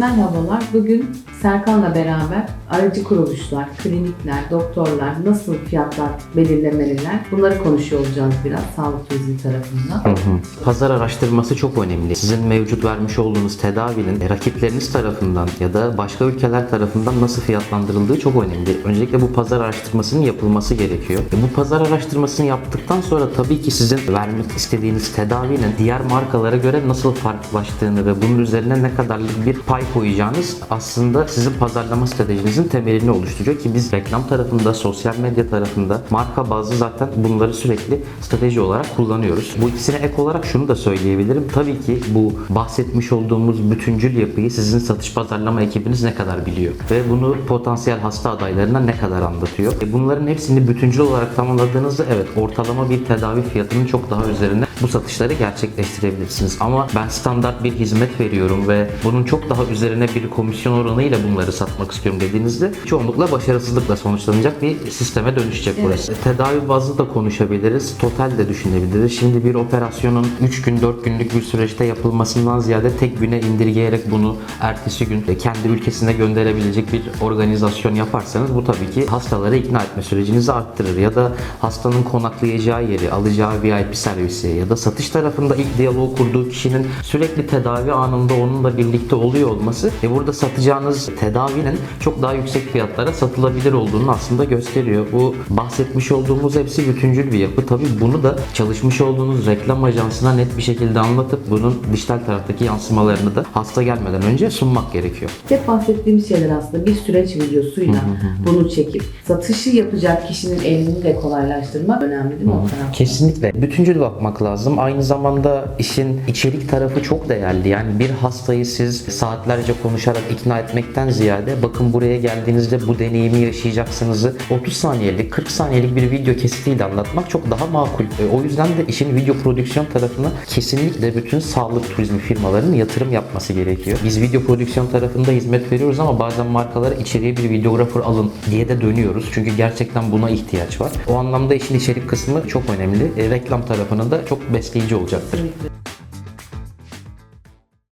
Merhabalar. Bugün Serkan'la beraber aracı kuruluşlar, klinikler, doktorlar nasıl fiyatlar belirlemeliler bunları konuşuyor olacağız biraz sağlık turizmi tarafından. Hı hı. Pazar araştırması çok önemli. Sizin mevcut vermiş olduğunuz tedavinin rakipleriniz tarafından ya da başka ülkeler tarafından nasıl fiyatlandırıldığı çok önemli. Öncelikle bu pazar araştırmasının yapılması gerekiyor. E bu pazar araştırmasını yaptıktan sonra tabii ki sizin vermek istediğiniz tedavinin diğer markalara göre nasıl farklılaştığını ve bunun üzerine ne kadarlık bir pay koyacağınız aslında sizin pazarlama stratejinizin temelini oluşturuyor ki biz reklam tarafında, sosyal medya tarafında marka bazlı zaten bunları sürekli strateji olarak kullanıyoruz. Bu ikisine ek olarak şunu da söyleyebilirim. Tabii ki bu bahsetmiş olduğumuz bütüncül yapıyı sizin satış pazarlama ekibiniz ne kadar biliyor ve bunu potansiyel hasta adaylarına ne kadar anlatıyor. E bunların hepsini bütüncül olarak tamamladığınızda evet ortalama bir tedavi fiyatının çok daha üzerine bu satışları gerçekleştirebilirsiniz. Ama ben standart bir hizmet veriyorum ve bunun çok daha üzerine bir komisyon oranıyla bunları satmak istiyorum dediğinizde çoğunlukla başarısızlıkla sonuçlanacak bir sisteme dönüşecek burası. Tedavi bazlı da konuşabiliriz, total de düşünebiliriz. Şimdi bir operasyonun 3 gün 4 günlük bir süreçte yapılmasından ziyade tek güne indirgeyerek bunu ertesi gün kendi ülkesine gönderebilecek bir organizasyon yaparsanız bu tabii ki hastaları ikna etme sürecinizi arttırır ya da hastanın konaklayacağı yeri, alacağı VIP servisi ya da satış tarafında ilk diyaloğu kurduğu kişinin sürekli tedavi anında onunla birlikte oluyor olması ve burada satacağınız tedavinin çok daha yüksek fiyatlara satılabilir olduğunu aslında gösteriyor. Bu bahsetmiş olduğumuz hepsi bütüncül bir yapı. Tabii bunu da çalışmış olduğunuz reklam ajansına net bir şekilde anlatıp bunun dijital taraftaki yansımalarını da hasta gelmeden önce sunmak gerekiyor. Hep bahsettiğimiz şeyler aslında bir süreç videosuyla bunu çekip satışı yapacak kişinin elini de kolaylaştırmak önemli değil mi o tarafta? Kesinlikle. Bütüncül bakmak lazım. Aynı zamanda işin içerik tarafı çok değerli. Yani bir hastayı siz saatlerce konuşarak ikna etmekten ziyade bakın buraya geldiğinizde bu deneyimi yaşayacaksınızı 30 saniyelik, 40 saniyelik bir video kesitiyle anlatmak çok daha makul. E, O yüzden de işin video prodüksiyon tarafına kesinlikle bütün sağlık turizmi firmalarının yatırım yapması gerekiyor. Biz video prodüksiyon tarafında hizmet veriyoruz ama bazen markalara içeriye bir videografer alın diye de dönüyoruz. Çünkü gerçekten buna ihtiyaç var. O anlamda işin içerik kısmı çok önemli. E, reklam tarafının da çok besleyici olacaktır. Kesinlikle.